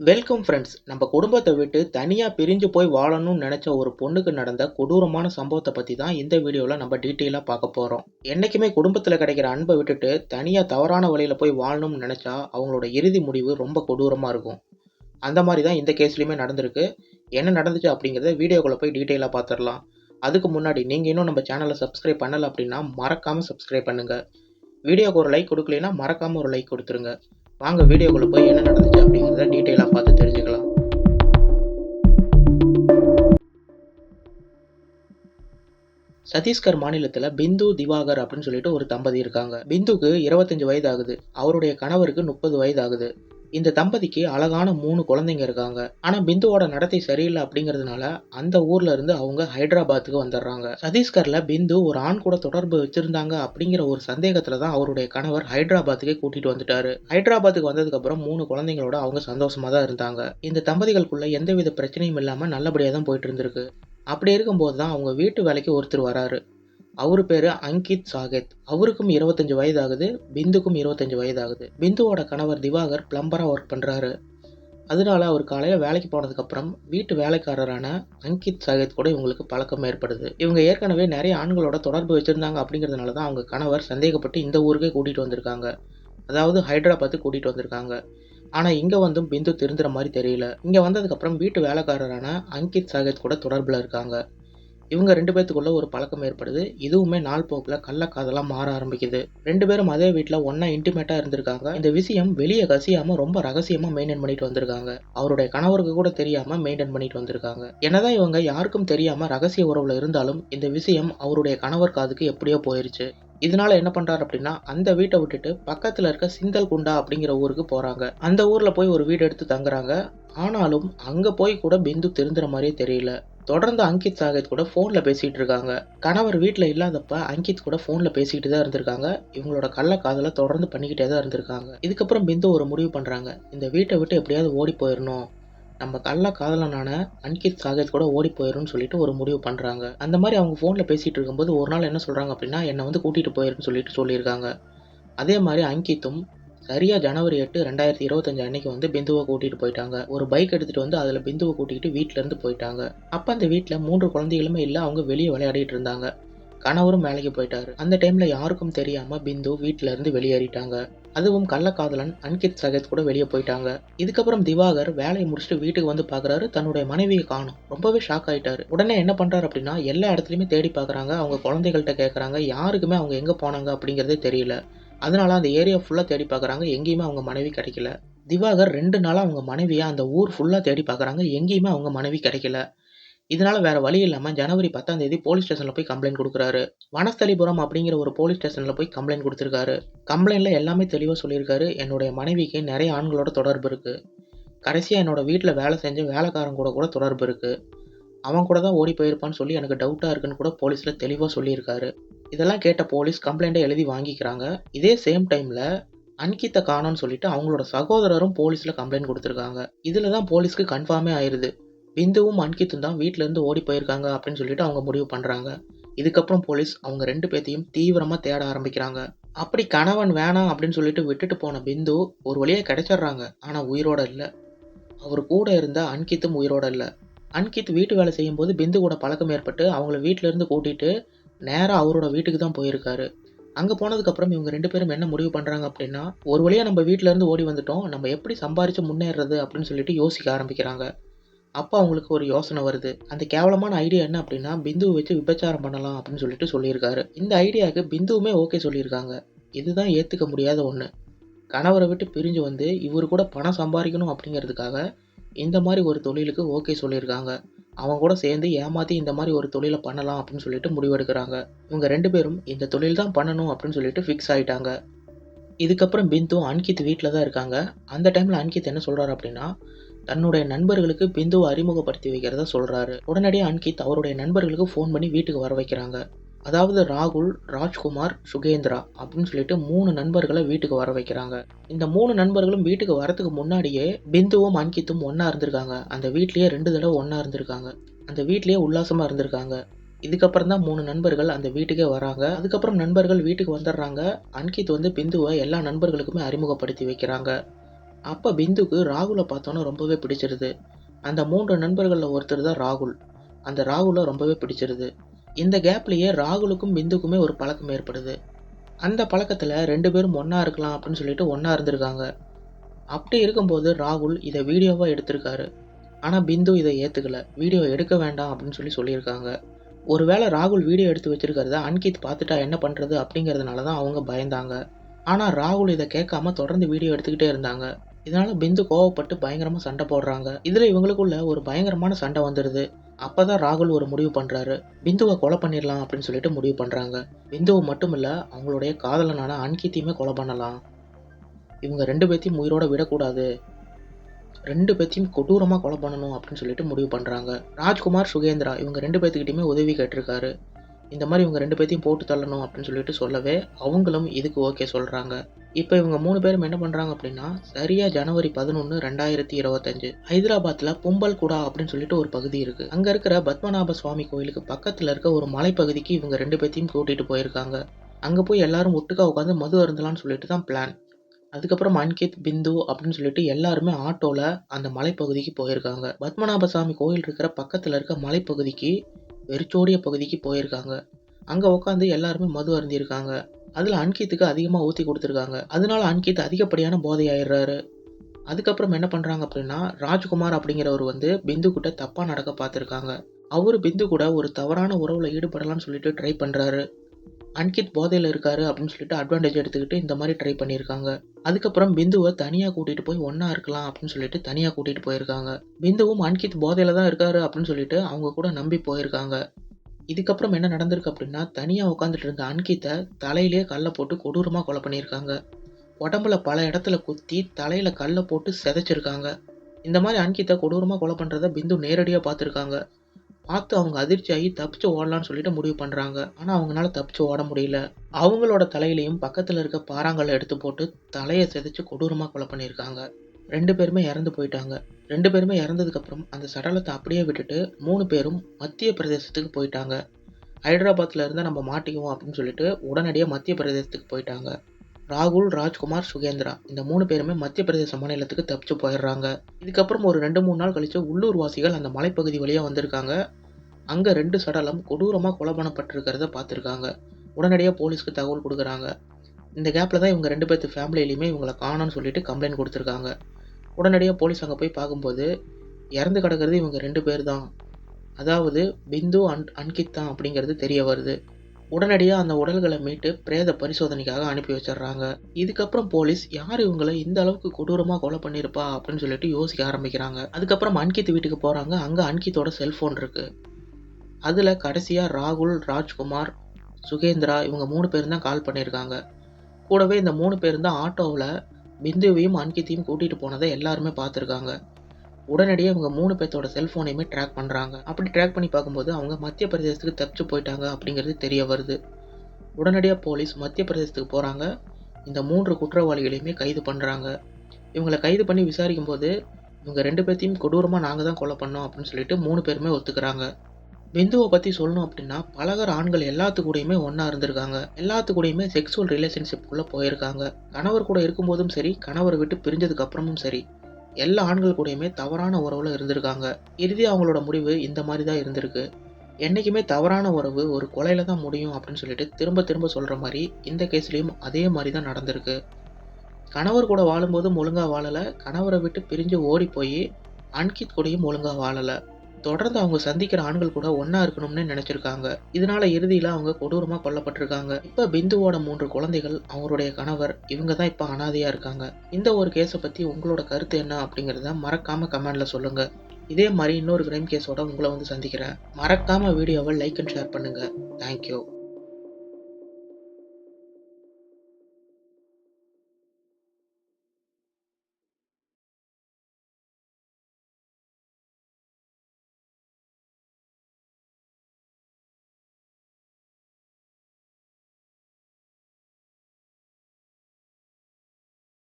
Welcome friends நம்ம குடும்பத்தை விட்டு தனியாக பிரிஞ்சு போய் வாழணும்னு நினச்ச ஒரு பொண்ணுக்கு நடந்த கொடூரமான சம்பவத்தை பற்றி தான் இந்த வீடியோவில் நம்ம டீட்டெயிலாக பார்க்க போகிறோம் என்றைக்குமே குடும்பத்தில் கிடைக்கிற அன்பை விட்டுட்டு தனியாக தவறான வழியில் போய் வாழணும்னு நினச்சா அவங்களோட இறுதி முடிவு ரொம்ப கொடூரமாக இருக்கும். அந்த மாதிரி தான் இந்த கேஸ்லையுமே நடந்திருக்கு. என்ன நடந்துச்சு அப்படிங்கிறத வீடியோக்குள்ளே போய் டீட்டெயிலாக பார்த்துடலாம் அதுக்கு முன்னாடி நீங்கள் இன்னும் நம்ம சேனலை சப்ஸ்கிரைப் பண்ணலை அப்படின்னா மறக்காமல் சப்ஸ்கிரைப் பண்ணுங்கள் வீடியோக்கு ஒரு லைக் கொடுக்கலைன்னா மறக்காமல் ஒரு லைக் கொடுத்துருங்க. வாங்க வீடியோக்குள்ளே போய் என்ன நடந்துச்சு அப்படிங்கிறத டீட்டெயிலாக பார்த்து தெரிஞ்சுக்கலாம். சத்தீஸ்கர் மாநிலத்தில் பிந்து திவாகர் அப்படின்னு சொல்லிட்டு ஒரு தம்பதி இருக்காங்க. பிந்துக்கு இருபத்தஞ்சு வயது ஆகுது அவருடைய கணவருக்கு முப்பது வயது ஆகுது இந்த தம்பதிக்கு அழகான மூணு குழந்தைங்க இருக்காங்க. ஆனா பிந்துவோட நடத்தை சரியில்லை அப்படிங்கிறதுனால அந்த ஊர்ல இருந்து அவங்க ஹைதராபாத்துக்கு வந்துடுறாங்க சத்தீஸ்கர்ல பிந்து ஒரு ஆண் கூட தொடர்பு வச்சிருந்தாங்க அப்படிங்கிற ஒரு சந்தேகத்துல தான் அவருடைய கணவர் ஹைதராபாத்துக்கே கூட்டிட்டு வந்துட்டாரு. ஹைதராபாத்துக்கு வந்ததுக்கு அப்புறம் மூணு குழந்தைங்களோட அவங்க சந்தோஷமா தான் இருந்தாங்க. இந்த தம்பதிகளுக்குள்ள எந்தவித பிரச்சனையும் இல்லாம நல்லபடியா தான் போயிட்டு இருந்திருக்கு. அப்படி இருக்கும்போது தான் அவங்க வீட்டு வேலைக்கு ஒருத்தர் வராரு. அவர் பேர் அங்கித் சாகேத். அவருக்கும் இருபத்தஞ்சு வயது ஆகுது பிந்துக்கும் இருபத்தஞ்சு வயது ஆகுது பிந்துவோட கணவர் திவாகர் பிளம்பராக ஒர்க் பண்ணுறாரு அதனால அவர் காலையில் வேலைக்கு போனதுக்கப்புறம் வீட்டு வேலைக்காரரான அங்கித் சாகேத் கூட இவங்களுக்கு பழக்கம் ஏற்படுது. இவங்க ஏற்கனவே நிறைய ஆண்களோட தொடர்பு வச்சுருந்தாங்க அப்படிங்கிறதுனால தான் அவங்க கணவர் சந்தேகப்பட்டு இந்த ஊருக்கே கூட்டிகிட்டு வந்திருக்காங்க. அதாவது ஹைதராபாத்துக்கு கூட்டிகிட்டு வந்திருக்காங்க. ஆனால் இங்கே வந்தும் பிந்து திருந்துற மாதிரி தெரியல. இங்கே வந்ததுக்கப்புறம் வீட்டு வேலைக்காரரான அங்கித் சாகேத் கூட தொடர்பில் இருக்காங்க. இவங்க ரெண்டு பேர்த்துக்குள்ள ஒரு பழக்கம் ஏற்படுது. இதுவுமே நாள் போக்கில் கள்ளக்காதலாக மாற ஆரம்பிக்குது. ரெண்டு பேரும் அதே வீட்டில் ஒன்றா இன்டிமேட்டாக இருந்திருக்காங்க. இந்த விஷயம் வெளியே கசியாமல் ரொம்ப ரகசியமாக மெயின்டைன் பண்ணிட்டு வந்திருக்காங்க. அவருடைய கணவருக்கு கூட தெரியாமல் மெயின்டைன் பண்ணிட்டு வந்திருக்காங்க. என்னதான் இவங்க யாருக்கும் தெரியாமல் ரகசிய உறவில் இருந்தாலும் இந்த விஷயம் அவருடைய கணவர் காதுக்கு எப்படியோ போயிருச்சு. இதனால என்ன பண்றாரு அப்படின்னா அந்த வீட்டை விட்டுட்டு பக்கத்துல இருக்க சிந்தல் குண்டா அப்படிங்கிற ஊருக்கு போறாங்க. அந்த ஊர்ல போய் ஒரு வீடு எடுத்து தங்குறாங்க. ஆனாலும் அங்க போய் கூட பிந்து திருந்துற மாதிரியே தெரியல. தொடர்ந்து அங்கித் சாகத் கூட ஃபோனில் பேசிகிட்டு இருக்காங்க. கணவர் வீட்டில் இல்லாதப்ப அங்கித் கூட ஃபோனில் பேசிக்கிட்டு தான் இருந்திருக்காங்க. இவங்களோட கள்ள காதலை தொடர்ந்து பண்ணிக்கிட்டே தான் இருந்திருக்காங்க. இதுக்கப்புறம் பிந்து ஒரு முடிவு பண்ணுறாங்க இந்த வீட்டை விட்டு எப்படியாவது ஓடி போயிடணும் நம்ம கள்ள காதலனான அன்கித் சாகத் கூட ஓடி போயிடும்னு சொல்லிட்டு ஒரு முடிவு பண்ணுறாங்க அந்த மாதிரி அவங்க ஃபோனில் பேசிகிட்டு இருக்கும்போது ஒரு நாள் என்ன சொல்கிறாங்க அப்படின்னா என்னை வந்து கூட்டிகிட்டு போயிருன்னு சொல்லிட்டு சொல்லியிருக்காங்க. அதே மாதிரி அங்கித்தும் சரியாக ஜனவரி எட்டு ரெண்டாயிரத்தி இருபத்தஞ்சு அன்னைக்கு வந்து பிந்துவை கூட்டிகிட்டு போயிட்டாங்க. ஒரு பைக் எடுத்துகிட்டு வந்து அதில் பிந்துவை கூட்டிகிட்டு வீட்டிலேருந்து போயிட்டாங்க. அப்போ அந்த வீட்டில் மூன்று குழந்தைகளுமே இல்லை அவங்க வெளியே விளையாடிட்டு இருந்தாங்க. கணவரும் வேலைக்கு போயிட்டாரு. அந்த டைமில் யாருக்கும் தெரியாமல் பிந்து வீட்டுல இருந்து வெளியேறிட்டாங்க. அதுவும் கள்ளக்காதலன் அன்கித் சகத் கூட வெளியே போயிட்டாங்க. இதுக்கப்புறம் திவாகர் வேலையை முடிச்சுட்டு வீட்டுக்கு வந்து பாக்குறாரு. தன்னுடைய மனைவியை காணும். ரொம்பவே ஷாக் ஆயிட்டாரு. உடனே என்ன பண்ணுறாரு அப்படின்னா எல்லா இடத்துலையுமே தேடி பார்க்குறாங்க அவங்க குழந்தைகள்கிட்ட கேட்குறாங்க யாருக்குமே அவங்க எங்கே போனாங்க அப்படிங்கிறதே தெரியல. அதனால அந்த ஏரியா ஃபுல்லாக தேடி பார்க்குறாங்க எங்கேயுமே அவங்க மனைவி கிடைக்கல. திவாகர் ரெண்டு நாளாக அவங்க மனைவியை அந்த ஊர் ஃபுல்லாக தேடி பார்க்குறாங்க எங்கேயுமே அவங்க மனைவி கிடைக்கல. இதனால் வேறு வழி இல்லாமல் ஜனவரி பத்தாம் தேதி போலீஸ் ஸ்டேஷனில் போய் கம்ப்ளைண்ட் கொடுக்குறாரு. வனஸ்தலிபுரம் அப்படிங்கிற ஒரு போலீஸ் ஸ்டேஷனில் போய் கம்ப்ளைண்ட் கொடுத்துருக்காரு. கம்ப்ளைண்ட்ல எல்லாமே தெளிவாக சொல்லியிருக்காரு. என்னுடைய மனைவிக்கு நிறைய ஆண்களோட தொடர்பு இருக்குது கடைசியாக என்னோடய வீட்டில் வேலை செஞ்ச வேலைக்காரன் கூட கூட தொடர்பு இருக்குது அவன் கூட தான் ஓடி போயிருப்பான்னு சொல்லி எனக்கு டவுட்டாக இருக்குன்னு கூட போலீஸில் தெளிவாக சொல்லியிருக்காரு. இதெல்லாம் கேட்ட போலீஸ் கம்ப்ளைண்ட்டை எழுதி வாங்கிக்கிறாங்க. இதே சேம் டைமில் அன்கித்தை காணோன்னு சொல்லிட்டு அவங்களோட சகோதரரும் போலீஸில் கம்ப்ளைண்ட் கொடுத்துருக்காங்க. இதில் தான் போலீஸ்க்கு கன்ஃபார்மே ஆயிடுது பிந்துவும் அன்கித்தும் தான் வீட்டிலேருந்து ஓடி போயிருக்காங்க அப்படின்னு சொல்லிட்டு அவங்க முடிவு பண்ணுறாங்க இதுக்கப்புறம் போலீஸ் அவங்க ரெண்டு பேர்த்தையும் தீவிரமாக தேட ஆரம்பிக்கிறாங்க. அப்படி கணவன் வேணாம் அப்படின்னு சொல்லிட்டு விட்டுட்டு போன பிந்து ஒரு வழியாக கிடைச்சிட்றாங்க. ஆனால் உயிரோட இல்லை. அவர் கூட இருந்த அன்கித்தும் உயிரோட இல்லை. அன்கித் வீட்டு வேலை செய்யும்போது பிந்து கூட பழக்கம் ஏற்பட்டு அவங்கள வீட்டிலேருந்து கூட்டிகிட்டு நேராக அவரோட வீட்டுக்கு தான் போயிருக்காரு. அங்கே போனதுக்கப்புறம் இவங்க ரெண்டு பேரும் என்ன முடிவு பண்ணுறாங்க அப்படின்னா ஒரு வழியாக நம்ம வீட்டிலேருந்து ஓடி வந்துட்டோம் நம்ம எப்படி சம்பாரித்து முன்னேறது அப்படின்னு சொல்லிட்டு யோசிக்க ஆரம்பிக்கிறாங்க. அப்போ அவங்களுக்கு ஒரு யோசனை வருது. அந்த கேவலமான ஐடியா என்ன அப்படின்னா பிந்துவை வச்சு விபச்சாரம் பண்ணலாம் அப்படின்னு சொல்லிட்டு சொல்லியிருக்காரு. இந்த ஐடியாவுக்கு பிந்துவுமே ஓகே சொல்லியிருக்காங்க. இதுதான் ஏற்றுக்க முடியாத ஒன்று கணவரை விட்டு பிரிஞ்சு வந்து இவர் கூட பணம் சம்பாதிக்கணும் அப்படிங்கிறதுக்காக இந்த மாதிரி ஒரு தொழிலுக்கு ஓகே சொல்லியிருக்காங்க. அவங்க கூட சேர்ந்து ஏமாற்றி இந்த மாதிரி ஒரு தொழிலை பண்ணலாம் அப்படின்னு சொல்லிட்டு முடிவெடுக்கிறாங்க. இவங்க ரெண்டு பேரும் இந்த தொழில் தான் பண்ணணும் அப்படின்னு சொல்லிட்டு ஃபிக்ஸ் ஆகிட்டாங்க இதுக்கப்புறம் பிந்து அன்கித் வீட்டில் தான் இருக்காங்க. அந்த டைமில் அன்கித் என்ன சொல்கிறாரு அப்படின்னா தன்னுடைய நண்பர்களுக்கு பிந்துவை அறிமுகப்படுத்தி வைக்கிறத சொல்கிறாரு உடனடியாக அன்கித் அவருடைய நண்பர்களுக்கு ஃபோன் பண்ணி வீட்டுக்கு வர வைக்கிறாங்க. அதாவது ராகுல் ராஜ்குமார் சுகேந்திரா அப்படின்னு சொல்லிட்டு மூணு நண்பர்களை வீட்டுக்கு வர வைக்கிறாங்க. இந்த மூணு நண்பர்களும் வீட்டுக்கு வரதுக்கு முன்னாடியே பிந்துவும் அன்கித்தும் ஒன்றா இருந்திருக்காங்க. அந்த வீட்லயே ரெண்டு தடவை ஒன்றா இருந்திருக்காங்க. அந்த வீட்லயே உல்லாசமாக இருந்திருக்காங்க. இதுக்கப்புறம் தான் மூணு நண்பர்கள் அந்த வீட்டுக்கே வராங்க. அதுக்கப்புறம் நண்பர்கள் வீட்டுக்கு வந்துடுறாங்க. அன்கித் வந்து பிந்துவை எல்லா நண்பர்களுக்குமே அறிமுகப்படுத்தி வைக்கிறாங்க. அப்போ பிந்துக்கு ராகுலை பார்த்தோன்னா ரொம்பவே பிடிச்சிருது. அந்த மூன்று நண்பர்களில் ஒருத்தர் தான் ராகுல். அந்த ராகுலை ரொம்பவே பிடிச்சிருது. இந்த கேப்லேயே ராகுலுக்கும் பிந்துக்குமே ஒரு பழக்கம் ஏற்படுது. அந்த பழக்கத்தில் ரெண்டு பேரும் ஒன்றா இருக்கலாம் அப்படின்னு சொல்லிட்டு ஒன்றா இருந்திருக்காங்க. அப்படி இருக்கும்போது ராகுல் இதை வீடியோவாக எடுத்திருக்காரு. ஆனால் பிந்து இதை ஏற்றுக்கல வீடியோ எடுக்க வேண்டாம் அப்படின்னு சொல்லி சொல்லியிருக்காங்க. ஒருவேளை ராகுல் வீடியோ எடுத்து வச்சிருக்கிறத அன்கித் பார்த்துட்டா என்ன பண்ணுறது அப்படிங்கிறதுனால தான் அவங்க பயந்தாங்க. ஆனால் ராகுல் இதை கேட்காம தொடர்ந்து வீடியோ எடுத்துக்கிட்டே இருந்தாங்க. இதனால பிந்து கோவப்பட்டு பயங்கரமாக சண்டை போடுறாங்க. இதில் இவங்களுக்குள்ள ஒரு பயங்கரமான சண்டை வந்துடுது அப்பதான் ராகுல் ஒரு முடிவு பண்ணுறாரு பிந்துவை கொலை பண்ணிடலாம் அப்படின்னு சொல்லிட்டு முடிவு பண்ணுறாங்க பிந்துவை மட்டும் இல்லை அவங்களுடைய காதலனான அன்கித்தியுமே கொலை பண்ணலாம். இவங்க ரெண்டு பேர்த்தையும் உயிரோட விடக்கூடாது. ரெண்டு பேர்த்தையும் கொடூரமாக கொலை பண்ணணும் அப்படின்னு சொல்லிட்டு முடிவு பண்ணுறாங்க ராஜ்குமார் சுகேந்திரா இவங்க ரெண்டு பேர்த்துக்கிட்டையுமே உதவி கேட்டிருக்காரு. இந்த மாதிரி இவங்க ரெண்டு பேர்த்தையும் போட்டு தள்ளணும் அப்படின்னு சொல்லிட்டு சொல்லவே அவங்களும் இதுக்கு ஓகே சொல்கிறாங்க இப்போ இவங்க மூணு பேரும் என்ன பண்ணுறாங்க அப்படின்னா சரியாக ஜனவரி பதினொன்று ரெண்டாயிரத்தி இருபத்தஞ்சு ஹைதராபாத்தில் பும்பல் குடா அப்படின்னு சொல்லிட்டு ஒரு பகுதி இருக்குது அங்கே இருக்கிற பத்மநாப சுவாமி கோயிலுக்கு பக்கத்தில் இருக்க ஒரு மலைப்பகுதிக்கு இவங்க ரெண்டு பேர்த்தையும் கூட்டிகிட்டு போயிருக்காங்க. அங்கே போய் எல்லாரும் ஒட்டுக்கா உட்காந்து மது அருந்தலாம்னு சொல்லிட்டு தான் பிளான் அதுக்கப்புறம் அன்கித் பிந்து அப்படின்னு சொல்லிட்டு எல்லாருமே ஆட்டோவில் அந்த மலைப்பகுதிக்கு போயிருக்காங்க. பத்மநாப சாமி கோயில் இருக்கிற பக்கத்தில் இருக்க மலைப்பகுதிக்கு வெறிச்சோடிய பகுதிக்கு போயிருக்காங்க. அங்கே உட்காந்து எல்லாருமே மது அருந்திருக்காங்க அதில் அன்கித்துக்கு அதிகமாக ஊற்றி கொடுத்துருக்காங்க. அதனால அன்கித் அதிகப்படியான போதை ஆயிடுறாரு அதுக்கப்புறம் என்ன பண்ணுறாங்க அப்படின்னா ராஜ்குமார் அப்படிங்கிறவர் வந்து பிந்து கிட்ட தப்பாக நடக்க பார்த்துருக்காங்க. அவர் பிந்து கூட ஒரு தவறான உறவில் ஈடுபடலாம்னு சொல்லிட்டு ட்ரை பண்ணுறாரு அன்கித் போதையில் இருக்காரு அப்படின்னு சொல்லிட்டு அட்வான்டேஜ் எடுத்துக்கிட்டு இந்த மாதிரி ட்ரை பண்ணியிருக்காங்க. அதுக்கப்புறம் பிந்துவை தனியாக கூட்டிகிட்டு போய் ஒன்றா இருக்கலாம் அப்படின்னு சொல்லிட்டு தனியாக கூட்டிகிட்டு போயிருக்காங்க. பிந்துவும் அன்கித் போதையில் தான் இருக்காரு அப்படின்னு சொல்லிட்டு அவங்க கூட நம்பி போயிருக்காங்க. இதுக்கப்புறம் என்ன நடந்திருக்கு அப்படின்னா தனியாக உட்காந்துட்டு இருந்த அன்கித்தை தலையிலே கல்லை போட்டு கொடூரமாக கொலை பண்ணியிருக்காங்க. உடம்புல பல இடத்துல குத்தி தலையில் கல்லை போட்டு சிதைச்சிருக்காங்க. இந்த மாதிரி அன்கித்தை கொடூரமாக கொலை பண்ணுறத பிந்து நேரடியாக பார்த்துருக்காங்க. பார்த்து அவங்க அதிர்ச்சி ஆகி தப்பிச்சு ஓடலான்னு சொல்லிட்டு முடிவு பண்ணுறாங்க ஆனால் அவங்களால தப்பிச்சு ஓட முடியல. அவங்களோட தலையிலையும் பக்கத்தில் இருக்க பாறாங்களை எடுத்து போட்டு தலையை சிதைச்சு கொடூரமாக கொலை பண்ணியிருக்காங்க. ரெண்டு பேருமே இறந்து போயிட்டாங்க. ரெண்டு பேருமே இறந்ததுக்கப்புறம் அந்த சடலத்தை அப்படியே விட்டுட்டு மூணு பேரும் மத்திய பிரதேசத்துக்கு போயிட்டாங்க. ஹைதராபாத்தில் இருந்தால் நம்ம மாட்டிக்குவோம் அப்படின்னு சொல்லிட்டு உடனடியாக மத்திய பிரதேசத்துக்கு போயிட்டாங்க. ராகுல் ராஜ்குமார் சுகேந்திரா. இந்த மூணு பேருமே மத்திய பிரதேச மாநிலத்துக்கு தப்பிச்சு போயிடுறாங்க. இதுக்கப்புறம் ஒரு ரெண்டு மூணு நாள் கழிச்சு உள்ளூர் வாசிகள் அந்த மலைப்பகுதி வழியாக வந்திருக்காங்க. அங்கே ரெண்டு சடலம் கொடூரமாக கொலை பண்ணப்பட்டிருக்கிறத பார்த்துருக்காங்க. உடனடியாக போலீஸ்க்கு தகவல் கொடுக்குறாங்க. இந்த கேப்பில் தான் இவங்க ரெண்டு பேர்த்து ஃபேமிலியிலையுமே இவங்களை காணோன்னு சொல்லிட்டு கம்ப்ளைண்ட் கொடுத்துருக்காங்க. உடனடியாக போலீஸ் அங்கே போய் பார்க்கும்போது இறந்து கிடக்கிறது இவங்க ரெண்டு பேர் தான். அதாவது பிந்து அன் அன்கித் தான் அப்படிங்கிறது தெரிய வருது. உடனடியாக அந்த உடல்களை மீட்டு பிரேத பரிசோதனைக்காக அனுப்பி வச்சிடுறாங்க. இதுக்கப்புறம் போலீஸ் யார் இவங்களை இந்த அளவுக்கு கொடூரமாக கொலை பண்ணியிருப்பா? அப்படின்னு சொல்லிட்டு யோசிக்க ஆரம்பிக்கிறாங்க. அதுக்கப்புறம் அன்கித் வீட்டுக்கு போகிறாங்க அங்கே அன்கித்தோட செல்ஃபோன் இருக்குது அதில் கடைசியாக ராகுல் ராஜ்குமார் சுகேந்திரா இவங்க மூணு பேரும் தான் கால் பண்ணியிருக்காங்க. கூடவே இந்த மூணு பேரும் தான் ஆட்டோவில் பிந்துவையும் அன்கித்தையும் கூட்டிகிட்டு போனதை எல்லாருமே பார்த்துருக்காங்க. உடனடியே இவங்க மூணு பேர்த்தோட செல்ஃபோனையுமே ட்ராக் பண்ணுறாங்க அப்படி ட்ராக் பண்ணி பார்க்கும்போது அவங்க மத்திய பிரதேசத்துக்கு தப்பிச்சு போயிட்டாங்க அப்படிங்கிறது தெரிய வருது. உடனடியாக போலீஸ் மத்திய பிரதேசத்துக்கு போகிறாங்க இந்த மூன்று குற்றவாளிகளையுமே கைது பண்ணுறாங்க இவங்களை கைது பண்ணி விசாரிக்கும் போது இவங்க ரெண்டு பேர்த்தையும் கொடூரமாக நாங்கள் தான் கொலை பண்ணோம் அப்படின்னு சொல்லிட்டு மூணு பேருமே ஒத்துக்கிறாங்க. பிந்துவை பற்றி சொல்லணும் அப்படின்னா பழகர் ஆண்கள் எல்லாத்து கூடயுமே ஒன்றா இருந்திருக்காங்க. எல்லாத்து கூடயுமே செக்ஸுவல் ரிலேஷன்ஷிப்குள்ளே போயிருக்காங்க. கணவர் கூட இருக்கும்போதும் சரி கணவரை விட்டு பிரிஞ்சதுக்கு அப்புறமும் சரி. எல்லா ஆண்கள் கூடயுமே தவறான உறவில் இருந்திருக்காங்க. இறுதி அவங்களோட முடிவு இந்த மாதிரி தான் இருந்திருக்கு. என்றைக்குமே தவறான உறவு ஒரு கொலையில தான் முடியும் அப்படின்னு சொல்லிட்டு திரும்ப திரும்ப சொல்கிற மாதிரி இந்த கேஸ்லேயும் அதே மாதிரி தான் நடந்திருக்கு. கணவர் கூட வாழும்போதும் ஒழுங்காக வாழலை. கணவரை விட்டு பிரிஞ்சு ஓடி போய் அன்கித் கூடயும் ஒழுங்காக வாழலை. தொடர்ந்து அவங்க சந்திக்கிற ஆண்கள் கூட ஒன்றா இருக்கணும்னு நினச்சிருக்காங்க. இதனால இறுதியில் அவங்க கொடூரமாக கொல்லப்பட்டிருக்காங்க. இப்போ பிந்துவோட மூன்று குழந்தைகள் அவருடைய கணவர் இவங்க தான் இப்போ அனாதையாக இருக்காங்க. இந்த ஒரு கேஸை பற்றி உங்களோட கருத்து என்ன அப்படிங்கிறத மறக்காமல் கமெண்ட்ல சொல்லுங்கள் இதே மாதிரி இன்னொரு கிரைம் கேஸோட உங்களை வந்து சந்திக்கிறேன். மறக்காமல் வீடியோவை லைக் அண்ட் ஷேர் பண்ணுங்கள் தேங்க்யூ